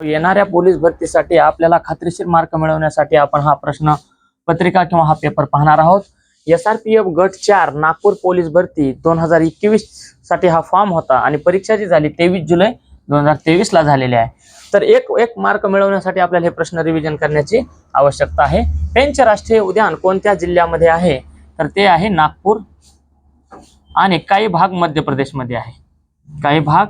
येणाऱ्या पोलीस भरतीसाठी आपल्याला खात्रीशीर मार्क मिळवण्यासाठी आपण हा प्रश्न पत्रिका किंवा हा पेपर पाहणार आहोत. एस आर पी एफ गट चार नागपूर पोलीस भरती दोन हजार एकवीससाठी हा फॉर्म होता आणि परीक्षा जी झाली तेवीस जुलै दोन हजार तेवीस ला झालेली आहे. तर एक एक मार्क मिळवण्यासाठी आपल्याला हे प्रश्न रिव्हिजन करण्याची आवश्यकता आहे. पेंच राष्ट्रीय उद्यान कोणत्या जिल्ह्यामध्ये आहे? तर ते आहे नागपूर आणि काही भाग मध्य प्रदेशमध्ये आहे. काही भाग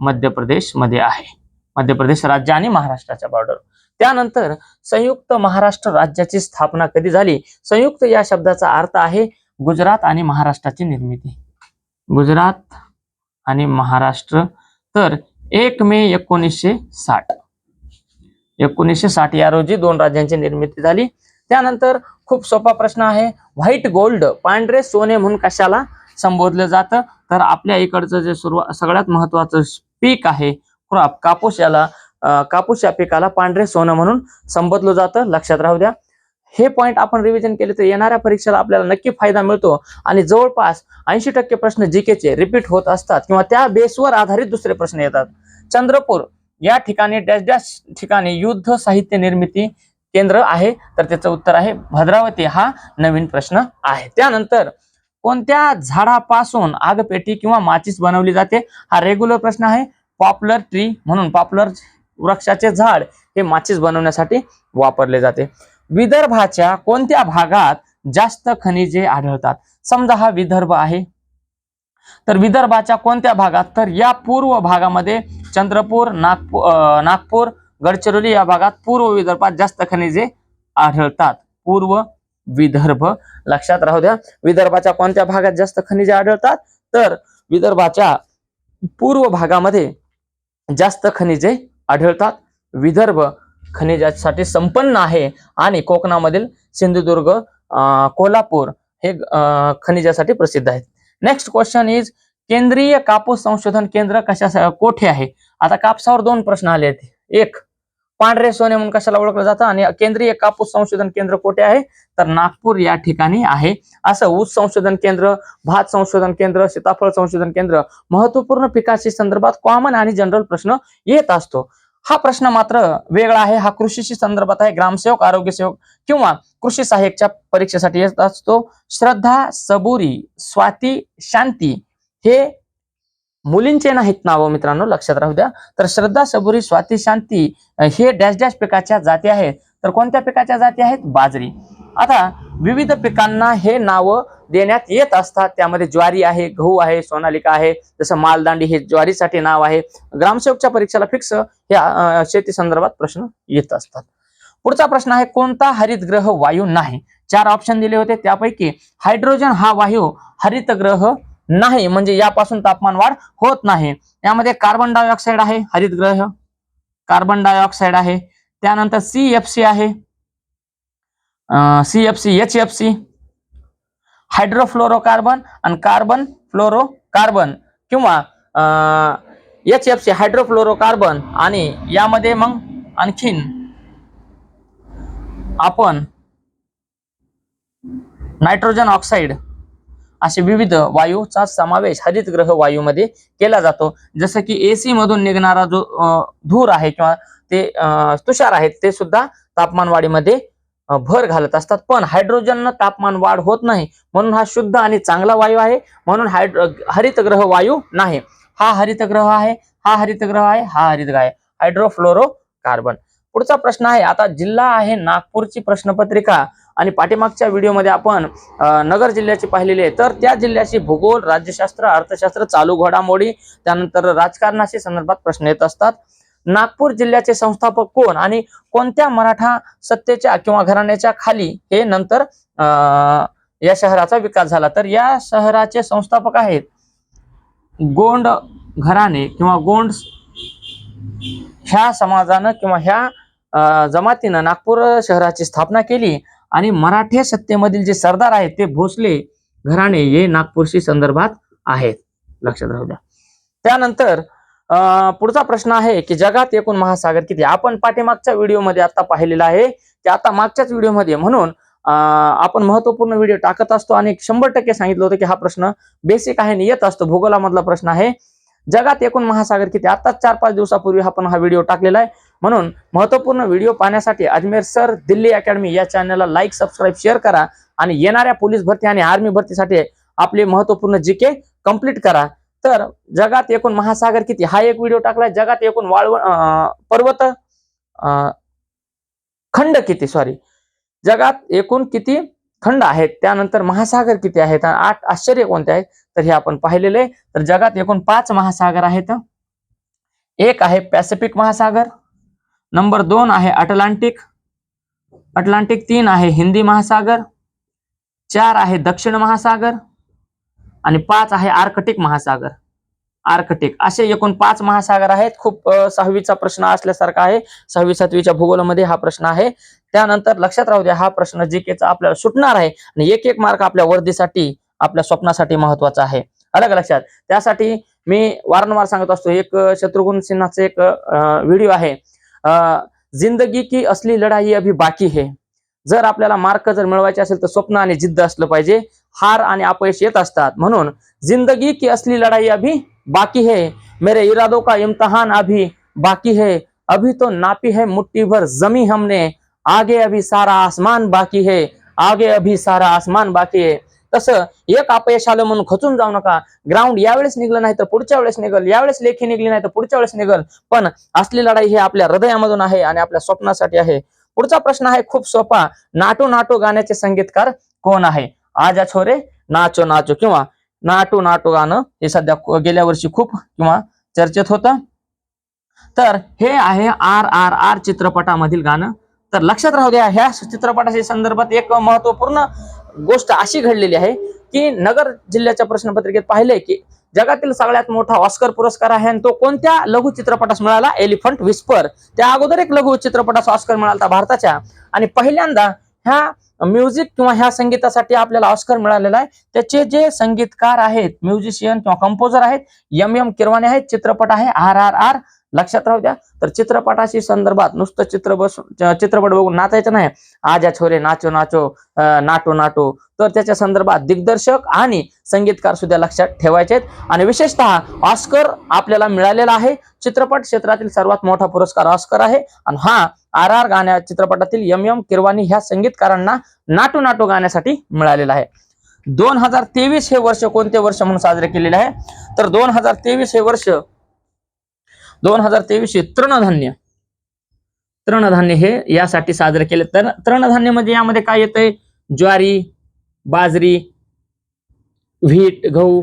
मध्य प्रदेशमध्ये आहे. मध्य प्रदेश राज्य आणि महाराष्ट्राच्या बॉर्डर त्यानंतर संयुक्त महाराष्ट्र राज्याची स्थापना कधी झाली? संयुक्त या शब्दाचा अर्थ आहे गुजरात आणि महाराष्ट्राची निर्मिती. गुजरात आणि महाराष्ट्र. तर एक मे एकोणीसशे साठ. एकोणीसशे साठ या रोजी दोन राज्यांची निर्मिती झाली. त्यानंतर खूप सोपा प्रश्न आहे. व्हाईट गोल्ड पांढरे सोने म्हणून कशाला संबोधलं जातं? तर आपल्या इकडचं जे सुरुवात सगळ्यात महत्वाचं पीक आहे क्रॉप कापूस याला कापूस या पिकाला पांढरे सोनं म्हणून संबोधलं जातं. लक्षात राहू द्या. हे पॉईंट आपण रिव्हिजन केले तर येणाऱ्या परीक्षेला आपल्याला नक्की फायदा मिळतो आणि जवळपास ऐंशी टक्के प्रश्न जीकेचे रिपीट होत असतात किंवा त्या बेसवर आधारित दुसरे प्रश्न येतात. चंद्रपूर या ठिकाणी डॅश डॅश ठिकाणी युद्ध साहित्य निर्मिती केंद्र आहे. तर त्याचं उत्तर आहे भद्रावती. हा नवीन प्रश्न आहे. त्यानंतर कोणत्या झाडापासून आगपेटी किंवा माचीस बनवली जाते? हा रेग्युलर प्रश्न आहे. पॉप्युलर ट्री म्हणून पॉप्युलर वृक्षाचे झाड हे माचीस बनवण्यासाठी वापरले जाते. विदर्भाच्या कोणत्या भागात जास्त खनिजे आढळतात? समजा हा विदर्भ आहे. तर विदर्भाच्या कोणत्या भागात? तर या पूर्व भागामध्ये चंद्रपूर नागपूर नागपूर गडचिरोली या भागात पूर्व विदर्भात जास्त खनिजे आढळतात. पूर्व विदर्भ. लक्षात राहू द्या. विदर्भाच्या कोणत्या भागात जास्त खनिजे आढळतात? तर विदर्भाच्या पूर्व भागामध्ये जास्त खनिजे आढळतात. विदर्भ खनिजासाठी संपन्न आहे आणि कोकणामधील सिंधुदुर्ग कोल्हापूर हे खनिजासाठी प्रसिद्ध आहेत. नेक्स्ट क्वेश्चन इज केंद्रीय कापूस संशोधन केंद्र कशा कोठे आहे? आता कापसावर दोन प्रश्न आले आहेत. एक पांढरे सोने म्हणून कशाला ओळखलं जातं? आणि केंद्रीय कापूस संशोधन केंद्र कोठे आहे? तर नागपूर या ठिकाणी आहे. असं ऊस संशोधन केंद्र भात संशोधन केंद्र सीताफळ संशोधन केंद्र महत्त्वपूर्ण पिकाशी संदर्भात कॉमन आणि जनरल प्रश्न येत असतो. हा प्रश्न मात्र वेगळा आहे. हा कृषीशी संदर्भात आहे. ग्रामसेवक आरोग्य सेवक किंवा कृषी सहाय्यकच्या परीक्षेसाठी येत असतो. श्रद्धा सबुरी स्वाती शांती हे मुलींचे नाहीत नावं मित्रांनो लक्षात राहू द्या. तर श्रद्धा सबुरी स्वाती शांती हे डॅश डॅश पिकाच्या जाती आहेत. तर कोणत्या पिकाच्या जाती आहेत? बाजरी. आता विविध पिकांना हे नावं देण्यात येत असतात. त्यामध्ये ज्वारी आहे गहू आहे सोनालिका आहे जसं मालदांडी हे ज्वारीसाठी नाव आहे. ग्रामसेवकच्या परीक्षेला फिक्स हे शेती संदर्भात प्रश्न येत असतात. पुढचा प्रश्न आहे कोणता हरितग्रह वायू नाही? चार ऑप्शन दिले होते त्यापैकी. हायड्रोजन हा वायू हरितग्रह नाही म्हणजे यापासून तापमान वाढ होत नाही. यामध्ये कार्बन डायऑक्साईड आहे हरितग्रह. कार्बन डायऑक्साईड आहे. त्यानंतर सी एफ सी आहे. C F C H F C hydrofluorocarbon आणि कार्बन फ्लोरोकार्बन किंवा एच एफ सी हायड्रोफ्लोरोकार्बन आणि यामध्ये मग आणखीन आपण नायट्रोजन ऑक्साईड असे विविध वायूचा समावेश हरितग्रह वायूमध्ये केला जातो. जसं की एसी मधून निघणारा जो धूर आहे किंवा ते तुषार आहेत ते सुद्धा तापमान वाढीमध्ये भर घालत असतात. पण हायड्रोजन तापमान वाढ होत नाही. म्हणून हा शुद्ध आणि चांगला वायू आहे. म्हणून हायड्रो हरितग्रह वायू नाही. हा हरितग्रह आहे हा हरितग्रह आहे हा हरितग्रह आहे. हायड्रोफ्लोरो कार्बन पुढचा प्रश्न आहे आता जिल्हा आहे नागपूरची प्रश्नपत्रिका. आणि पाठीमागच्या व्हिडिओमध्ये आपण नगर जिल्ह्याची पाहिलेली आहे. तर त्या जिल्ह्याशी भूगोल राज्यशास्त्र अर्थशास्त्र चालू घडामोडी त्यानंतर राजकारणाशी संदर्भात प्रश्न येत असतात. नागपूर जिल्ह्याचे संस्थापक कोण आणि कोणत्या मराठा सत्तेच्या किंवा घराण्याच्या खाली हे नंतर या शहराचा विकास झाला? तर या शहराचे संस्थापक आहेत गोंड घराणे किंवा गोंड ह्या समाजानं किंवा ह्या जमातीनं नागपूर शहराची स्थापना केली. आणि मराठे सत्तेमधील जे सरदार आहेत ते भोसले घराणे हे नागपूरशी संदर्भात आहेत. लक्षात राहू द्या. त्यानंतर अं, पुढचा प्रश्न आहे की जगात एकूण महासागर किती? आपण पाठीमागच्या व्हिडिओमध्ये आता पाहिलेला आहे की आता मागच्याच व्हिडिओमध्ये म्हणून आपण महत्त्वपूर्ण व्हिडिओ टाकत असतो आणि शंभर टक्के सांगितलं होतं की हा प्रश्न बेसिक आहे आणि येत असतो. भूगोलामधला प्रश्न आहे जगात एकूण महासागर किती? आताच चार पाच दिवसापूर्वी आपण हा व्हिडिओ टाकलेला आहे. म्हणून महत्त्वपूर्ण व्हिडिओ पाहण्यासाठी अजमेर सर दिल्ली अकॅडमी या चॅनलला लाईक सबस्क्राईब शेअर करा आणि येणाऱ्या पोलीस भरती आणि आर्मी भरतीसाठी आपले महत्त्वपूर्ण जीके कंप्लीट करा. तर जगात एकूण महासागर किती? हा एक व्हिडिओ टाकलाय. जगात एकूण वाळव पर्वत अं, खंड किती? सॉरी जगात एकूण किती खंड आहेत? त्यानंतर महासागर किती आहेत? आठ आश्चर्य कोणते आहेत? तर हे आपण पाहिलेले तर जगात एकूण पाच महासागर आहेत. एक आहे पॅसिफिक महासागर नंबर दोन आहे अटलांटिक. अटलांटिक तीन आहे हिंदी महासागर. चार आहे दक्षिण महासागर. आणि पाच आहे आर्कटिक महासागर. आर्कटिक. असे एकूण पाच महासागर आहेत. खूप सहावीचा प्रश्न असल्यासारखा आहे. सहावी सातवीच्या भूगोलामध्ये हा प्रश्न आहे. त्यानंतर लक्षात राहू द्या हा प्रश्न जीकेचा आपल्याला सुटणार आहे. आणि एक एक मार्क आपल्या वर्दीसाठी आपल्या स्वप्नासाठी महत्त्वाचा आहे. अलग लक्षात? त्यासाठी मी वारंवार सांगत असतो एक शत्रुघ्न सिन्हाचा एक व्हिडिओ आहे. जिंदगी की असली लढाई अभी बाकी है. जर आपल्याला मार्क जर मिळवायचे असेल तर स्वप्न आणि जिद्द असलं पाहिजे. हार आणि अपयश येत असतात. म्हणून जिंदगी की असली लढाई अभी बाकी है. मेरे इरादों का इम्तहान अभी बाकी है. अभी तो नापी है मुट्ठी भर जमी हमने. आगे अभी सारा आसमान बाकी है. आगे अभी सारा आसमान बाकी है. तसं एक अपयश आलं म्हणून खचून जाऊ नका. ग्राउंड यावेळेस निघलं नाही तर पुढच्या वेळेस निघल. यावेळेस लेखी निघली नाही तर पुढच्या वेळेस निघल. पण असली लढाई ही आपल्या हृदयामधून आहे आणि आपल्या स्वप्नासाठी आहे. पुढचा प्रश्न आहे खूप सोपा. नाटो नाटो गाण्याचे संगीतकार कोण आहे? आजा छोरे नाचो नाचो किंवा नाटो नाटो गाणं हे सध्या गेल्या वर्षी खूप किंवा चर्चेत होतं. तर हे आहे आर आर आर चित्रपटामधील गाणं. तर लक्षात राहू द्या ह्या चित्रपटाच्या संदर्भात एक महत्त्वपूर्ण गोष्ट अशी घडलेली आहे की नगर जिल्ह्याच्या प्रश्नपत्रिकेत पाहिले की जगातील सगळ्यात मोठा ऑस्कर पुरस्कार आहे आणि तो कोणत्या लघु चित्रपटास मिळाला? एलिफंट विस्पर त्या अगोदर एक लघु चित्रपटास ऑस्कर मिळाला भारताच्या. आणि पहिल्यांदा ह्या म्युझिक किंवा ह्या संगीतासाठी आपल्याला ऑस्कर मिळालेला आहे. त्याचे जे संगीतकार आहेत म्युझिशियन किंवा कंपोजर आहेत एम एम किरवाने आहेत चित्रपट आहे आर आर आर लक्षात राहू द्या. तर चित्रपटाशी संदर्भात नुसतं चित्र बस चित्रपट बघून नाचायचं नाही. आजा छोरे नाचो नाचो नाटो नाटो. तर त्याच्या संदर्भात दिग्दर्शक आणि संगीतकार सुद्धा लक्षात ठेवायचे आहेत. आणि विशेषतः ऑस्कर आपल्याला मिळालेला आहे. चित्रपट क्षेत्रातील सर्वात मोठा पुरस्कार ऑस्कर आहे. आणि हा आर आर गाण्या चित्रपटातील एम एम किरवानी ह्या संगीतकारांना नाटो नाटो गाण्यासाठी मिळालेला आहे. दोन हजार तेवीस हे वर्ष कोणते वर्ष म्हणून साजरे केलेले आहे? तर दोन हजार तेवीस हे वर्ष दोन हजार तेवीस तृणधान्य. तृणधान्य हे यासाठी साजरे केले. तर तृणधान्य म्हणजे यामध्ये काय येतंय? ज्वारी बाजरी व्हीट गहू.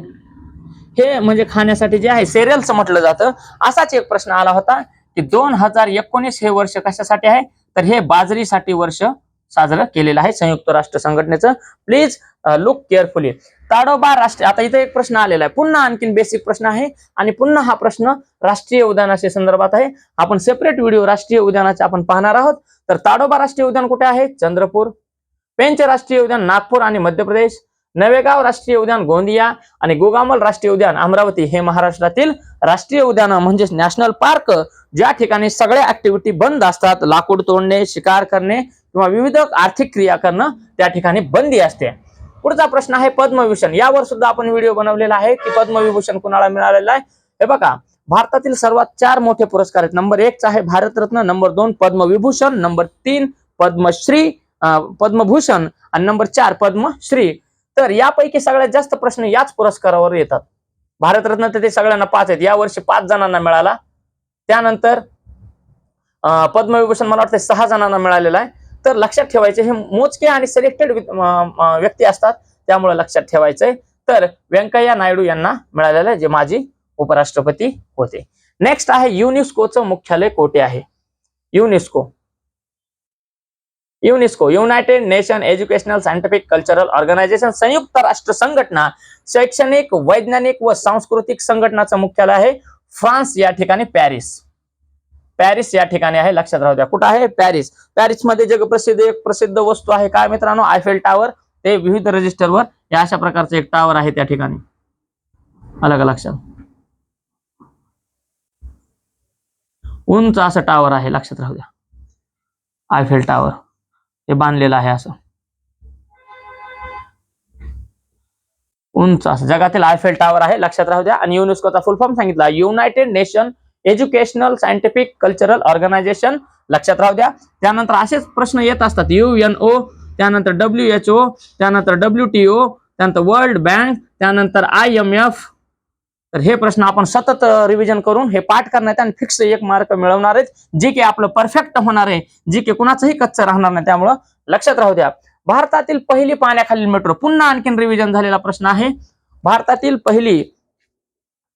हे म्हणजे खाण्यासाठी जे आहे सेरियल्स म्हटलं जातं. असाच एक प्रश्न आला होता की दोन हजार एकोणीस हे वर्ष कशासाठी आहे? तर हे बाजरीसाठी वर्ष साजरं केलेलं आहे संयुक्त राष्ट्र संघटनेचं. प्लीज लुक केअरफुली ताडोबा राष्ट्रीय आता इथे एक प्रश्न आलेला आहे. पुन्हा आणखीन बेसिक प्रश्न आहे. आणि पुन्हा हा प्रश्न राष्ट्रीय उद्यानाच्या संदर्भात आहे. आपण सेपरेट व्हिडिओ राष्ट्रीय उद्यानाचे आपण पाहणार आहोत. तर ताडोबा राष्ट्रीय उद्यान कुठे आहे? चंद्रपूर. पेंच राष्ट्रीय उद्यान नागपूर आणि मध्य प्रदेश. नवेगाव राष्ट्रीय उद्यान गोंदिया आणि गोगामल राष्ट्रीय उद्यान अमरावती हे महाराष्ट्रातील राष्ट्रीय उद्यान म्हणजेच नॅशनल पार्क ज्या ठिकाणी सगळ्या ऍक्टिव्हिटी बंद असतात. लाकूड तोडणे शिकार करणे किंवा विविध आर्थिक क्रिया करणं त्या ठिकाणी बंदी असते. पुढचा प्रश्न आहे पद्मविभूषण. यावर सुद्धा आपण व्हिडिओ बनवलेला आहे की पद्मविभूषण कुणाला मिळालेला आहे? हे बघा भारतातील सर्वात चार मोठे पुरस्कार आहेत. नंबर एकच आहे भारतरत्न नंबर दोन पद्मविभूषण नंबर तीन पद्मश्री पद्मभूषण आणि नंबर चार पद्मश्री. तर यापैकी सगळ्यात जास्त प्रश्न याच पुरस्कारावर येतात. भारतरत्न तर ते सगळ्यांना पाच आहेत. यावर्षी पाच जणांना मिळाला. त्यानंतर पद्मविभूषण मला वाटतं सहा जणांना मिळालेला आहे. तर लक्षात ठेवायचे हे मोजके आणि सिलेक्टेड व्यक्ती असतात त्यामुळे लक्षात ठेवायचंय. तर व्यंकय्या नायडू यांना मिळालेलं आहे जे माजी उपराष्ट्रपती होते. नेक्स्ट आहे युनेस्कोचं मुख्यालय कोठे आहे? UNESCO. UNESCO United Nation Educational Scientific Cultural Organization संयुक्त राष्ट्र संघटना शैक्षणिक वैज्ञानिक व सांस्कृतिक संघटनाचं मुख्यालय आहे फ्रान्स या ठिकाणी पॅरिस. पॅरिस या ठिकाणी आहे. लक्षात राहू द्या कुठं आहे? पॅरिस. पॅरिसमध्ये जगप्रसिद्ध एक प्रसिद्ध वस्तू आहे काय मित्रांनो? आयफेल टावर ते विविध रजिस्टरवर या अशा प्रकारचं एक टावर आहे त्या ठिकाणी. अलग लक्षात? उंच असं टावर आहे लक्षात राहू द्या. आयफेल टावर हे बांधलेलं आहे असं. उंच असं. जगातील आयफेल टावर आहे लक्षात राहू द्या. आणि युनेस्कोचा फुल फॉर्म सांगितला. United Nation Educational Scientific Cultural Organization. लक्षात राहू द्या. त्यानंतर असेच प्रश्न येत असतात. यू एन ओ त्यानंतर डब्ल्यू एच ओ त्यानंतर डब्ल्यू टी ओ त्यानंतर वर्ल्ड बँक त्यानंतर आय एम एफ. तर हे प्रश्न आपण सतत रिव्हिजन करून हे पाठ करण्यात आणि फिक्स एक मार्क मिळवणार आहेत. जे की आपलं परफेक्ट होणार आहे. जे की कुणाचंही कच्चं राहणार नाही. त्यामुळं लक्षात राहू द्या. भारतातील पहिली पाण्याखालील मेट्रो पुन्हा आणखीन रिव्हिजन झालेला प्रश्न आहे. भारतातील पहिली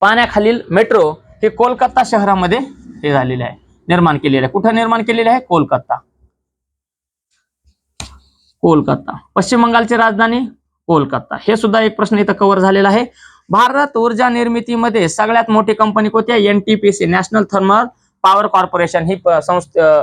पाण्याखालील मेट्रो हे कोलकाता शहरामध्ये हे झालेले आहे. निर्माण केलेले आहे. कुठं निर्माण केलेले आहे? कोलकाता. कोलकाता. पश्चिम बंगालची राजधानी कोलकाता. हे सुद्धा एक प्रश्न इथं कव्हर झालेला आहे. भारत ऊर्जा निर्मितीमध्ये सगळ्यात मोठी कंपनी कोणती आहे? NTPC National Thermal Power Corporation ही संस्था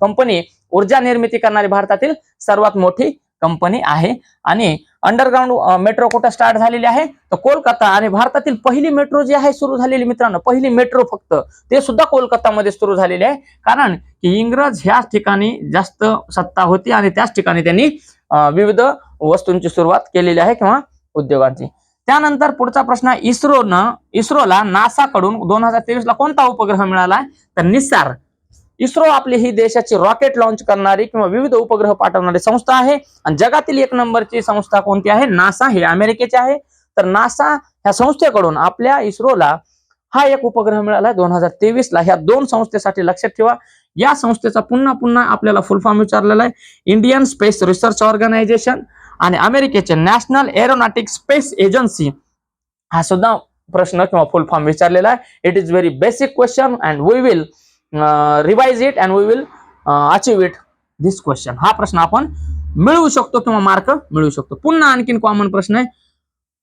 कंपनी ऊर्जा निर्मिती करणारी भारतातील सर्वात मोठी कंपनी आहे. आणि अंडरग्राऊंड मेट्रो कुठं स्टार्ट झालेली आहे? तर कोलकाता आणि भारतातील पहिली मेट्रो जी आहे सुरू झालेली मित्रांनो पहिली मेट्रो फक्त ते सुद्धा कोलकातामध्ये सुरू झालेली आहे. कारण की इंग्रज ह्याच ठिकाणी जास्त सत्ता होती आणि त्याच ठिकाणी त्यांनी विविध वस्तूंची सुरुवात केलेली आहे किंवा उद्योगांची. त्यानंतर पुढचा प्रश्न इस्रोनं इस्रोला नासाकडून दोन हजार तेवीसला कोणता उपग्रह मिळाला? तर निसार. इस्रो आपली ही देशाची रॉकेट लॉन्च करणारी किंवा विविध उपग्रह पाठवणारी संस्था आहे. आणि जगातील एक नंबरची संस्था कोणती आहे? नासा हे अमेरिकेची आहे. तर नासा ह्या संस्थेकडून आपल्या इस्रोला हा एक उपग्रह मिळाला दोन हजार तेवीस ला ह्या दोन संस्थेसाठी लक्षात ठेवा. या संस्थेचा पुन्हा पुन्हा आपल्याला फुल फॉर्म विचारलेला आहे. इंडियन स्पेस रिसर्च ऑर्गनायझेशन आणि अमेरिकेचे नॅशनल एरोनॉटिक स्पेस एजन्सी हा सुद्धा प्रश्न किंवा फुल फॉर्म विचारलेला आहे. It is very basic question and we will revise it and we will achieve it this question हा प्रश्न आपण मिळवू शकतो किंवा मार्क मिळवू शकतो. पुन्हा आणखीन कॉमन प्रश्न आहे.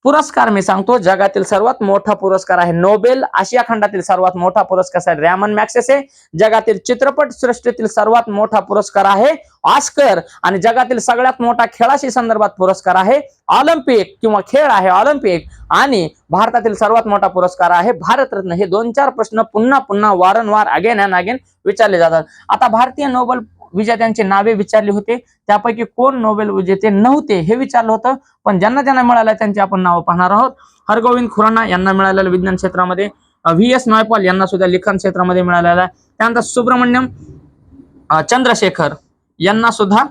पुरस्कार मी सांगतो जगातील सर्वात मोठा पुरस्कार आहे नोबेल. आशिया खंडातील सर्वात मोठा पुरस्कार आहे रॅमन मॅक्सेसे जगातील चित्रपट सृष्टीतील सर्वात मोठा पुरस्कार आहे ऑस्कर. आणि जगातील सगळ्यात मोठा खेळाशी संदर्भात पुरस्कार आहे ऑलिम्पिक किंवा खेळ आहे ऑलिम्पिक. आणि भारतातील सर्वात मोठा पुरस्कार आहे भारतरत्न. हे दोन चार प्रश्न पुन्हा पुन्हा वारंवार अगेन अँड अगेन विचारले जातात. आता भारतीय नोबेल विजेत्यांची नावे विचारली होते. त्यापैकी कोण नोबेल विजेते नव्हते हे विचारलं होतं. पण ज्यांना ज्यांना मिळालं त्यांची आपण नावं पाहणार आहोत. हरगोविंद खुराना यांना मिळालेलं विज्ञान क्षेत्रामध्ये व्ही एस नॉयपॉल यांना सुद्धा लिखाण क्षेत्रामध्ये मिळालेला आहे. त्यानंतर सुब्रमण्यम चंद्रशेखर यांना सुद्धा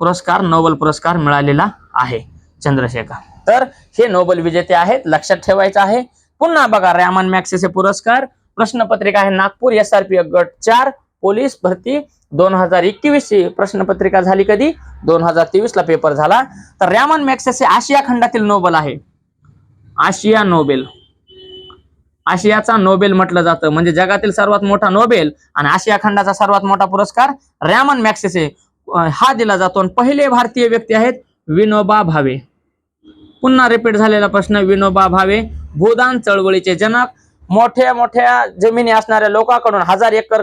पुरस्कार नोबेल पुरस्कार मिळालेला आहे. चंद्रशेखर. तर हे नोबेल विजेते आहेत लक्षात ठेवायचं आहे. पुन्हा बघा रॅमन मॅक्सेसे पुरस्कार प्रश्नपत्रिका आहे नागपूर एस आर पी गट चार पोलीस भरती दोन हजार एकवीस ची प्रश्नपत्रिका झाली कधी? दोन हजार तेवीस ला पेपर झाला. तर रॅमन मॅक्सेसे आशिया खंडातील नोबेल आहे. आशिया नोबेल. आशियाचा नोबेल म्हटलं जातं. म्हणजे जगातील सर्वात मोठा नोबेल आणि आशिया खंडाचा सर्वात मोठा पुरस्कार रॅमन मॅक्सेसे हा दिला जातो. आणि पहिले भारतीय व्यक्ती आहेत विनोबा भावे. पुन्हा रिपीट झालेला प्रश्न विनोबा भावे भूदान चळवळीचे जनक मोठ्या मोठ्या जमिनी असणाऱ्या लोकांकडून हजार एकर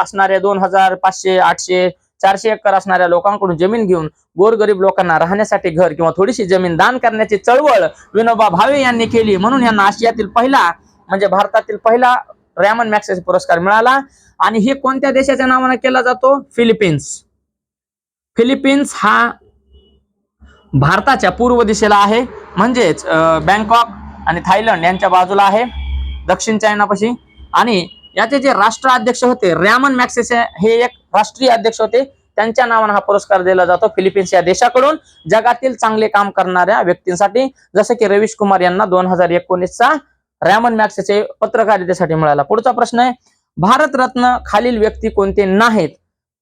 असणाऱ्या दोन हजार पाचशे आठशे चारशे एकर असणाऱ्या लोकांकडून जमीन घेऊन गोरगरीब लोकांना राहण्यासाठी घर किंवा थोडीशी जमीन दान करण्याची चळवळ विनोबा भावे यांनी केली. म्हणून यांना आशियातील पहिला म्हणजे भारतातील पहिला रॅमन मॅक्सेस पुरस्कार मिळाला. आणि हे कोणत्या देशाच्या नावाने केला जातो? फिलिपिन्स फिलिपिन्स हा भारताच्या पूर्व दिशेला आहे. म्हणजेच बँकॉक आणि थायलंड यांच्या बाजूला आहे. दक्षिण चायनापाशी. आणि याचे जे राष्ट्र अध्यक्ष होते रॅमन मॅक्सेस हे एक राष्ट्रीय अध्यक्ष होते. त्यांच्या नावाने हा पुरस्कार दिला जातो फिलिपिन्स या देशाकडून. जगातील चांगले काम करणाऱ्या व्यक्तींसाठी जसं की रवीश कुमार यांना दोन हजार एकोणीसचा रॅमन मॅक्सेचे पत्रकारितेसाठी मिळाला. पुढचा प्रश्न आहे भारतरत्न खालील व्यक्ती कोणते नाहीत?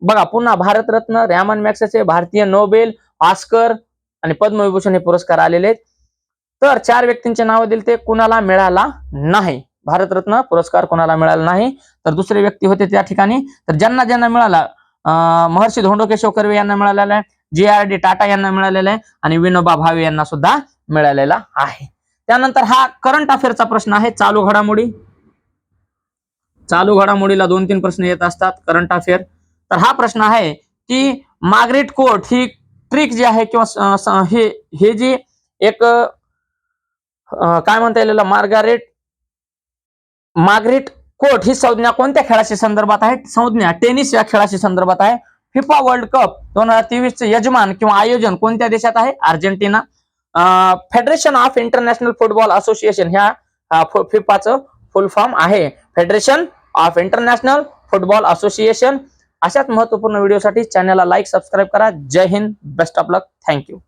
बघा पुन्हा भारतरत्न रॅमन मॅक्सेचे भारतीय नोबेल ऑस्कर आणि पद्मविभूषण हे पुरस्कार आलेले आहेत. तर चार व्यक्तींचे नाव दिले ते कुणाला मिळाला नाही? भारतरत्न पुरस्कार कोणाला मिळाला नाही तर दुसरे व्यक्ती होते त्या ठिकाणी. तर ज्यांना ज्यांना मिळाला महर्षी धोंडो केशव कर्वे यांना मिळालेला आहे जे आर डी टाटा यांना मिळालेला आहे आणि विनोबा भावे यांना सुद्धा मिळालेला आहे. त्यानंतर हा करंट अफेअरचा प्रश्न आहे चालू घडामोडी. चालू घडामोडीला दोन तीन प्रश्न येत असतात करंट अफेअर तर हा प्रश्न आहे की मार्गरेट कोर्ट ही ट्रिक जी आहे किंवा हे हे जी एक काय म्हणता येईल मार्गारेट मार्गरेट कोर्ट ही संज्ञा कोणत्या खेळाशी संदर्भात आहे? संज्ञा टेनिस या खेळाशी संदर्भात आहे. फिफा वर्ल्ड कप दोन हजार तेवीस चे यजमान किंवा आयोजन कोणत्या देशात आहे? Argentina. Federation of international football association ह्या फिफाचं फुल फॉर्म आहे. Federation of international football association अशाच महत्त्वपूर्ण व्हिडिओसाठी चॅनलला लाईक सबस्क्राईब करा. जय Hind. Best of luck thank you